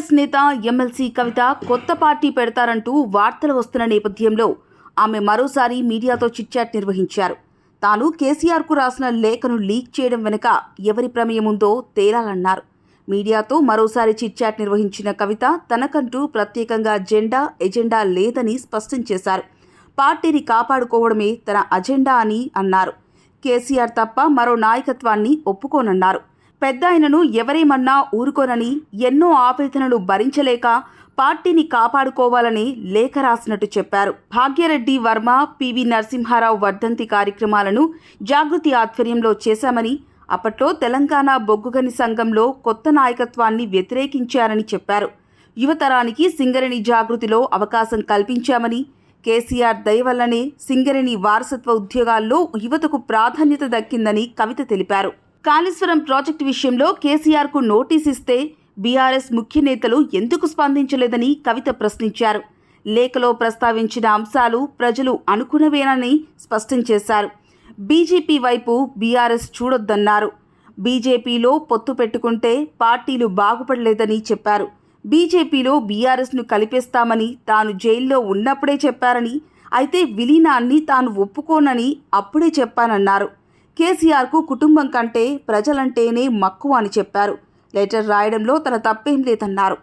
BRS నేత MLC కవిత కొత్త party పెడతారంటూ వార్తలు వస్తున్న నేపథ్యంలో ఆమె మరోసారి మీడియాతో చిట్చాట్ నిర్వహించారు. తాను కేసీఆర్కు రాసిన లేఖను లీక్ చేయడం వెనుక ఎవరి ప్రమేయం ఉందో తేలాలన్నారు. మీడియాతో మరోసారి చిట్చాట్ నిర్వహించిన కవిత తనకంటూ ప్రత్యేకంగా జెండా ఎజెండా లేదని స్పష్టం చేశారు. పార్టీని కాపాడుకోవడమే తన అజెండా అని అన్నారు. కేసీఆర్ తప్ప మరో నాయకత్వాన్ని ఒప్పుకోనన్నారు. పెద్ద ఆయనను ఎవరేమన్నా ఊరుకోనని ఎన్నో ఆవేదనలు భరించలేక పార్టీని కాపాడుకోవాలని లేఖ రాసినట్టు చెప్పారు. భాగ్యరెడ్డి వర్మ పివి నరసింహారావు వర్ధంతి కార్యక్రమాలను జాగృతి ఆధ్వర్యంలో చేశామని అప్పట్లో తెలంగాణ బొగ్గుగని సంఘంలో కొత్త నాయకత్వాన్ని వ్యతిరేకించారని చెప్పారు. యువతరానికి సింగరేణి జాగృతిలో అవకాశం కల్పించామని కేసీఆర్ దయవల్లనే సింగరేణి వారసత్వ ఉద్యోగాల్లో యువతకు ప్రాధాన్యత దక్కిందని కవిత తెలిపారు. కాళేశ్వరం ప్రాజెక్టు విషయంలో కేసీఆర్కు నోటీస్ ఇస్తే బీఆర్ఎస్ ముఖ్య నేతలు ఎందుకు స్పందించలేదని కవిత ప్రశ్నించారు. లేఖలో ప్రస్తావించిన అంశాలు ప్రజలు అనుకున్నవేనని స్పష్టం చేశారు. బీజేపీ వైపు బీఆర్ఎస్ చూడొద్దన్నారు. బీజేపీలో పొత్తు పెట్టుకుంటే పార్టీలు బాగుపడలేదని చెప్పారు. బీజేపీలో బీఆర్ఎస్ను కలిపేస్తామని తాను జైల్లో ఉన్నప్పుడే చెప్పారని అయితే విలీనాన్ని తాను ఒప్పుకోనని అప్పుడే చెప్పానన్నారు. కేసీఆర్కు కుటుంబం కంటే ప్రజలంటేనే మక్కువ అని చెప్పారు. లెటర్ రాయడంలో తన తప్పేం లేదన్నారు.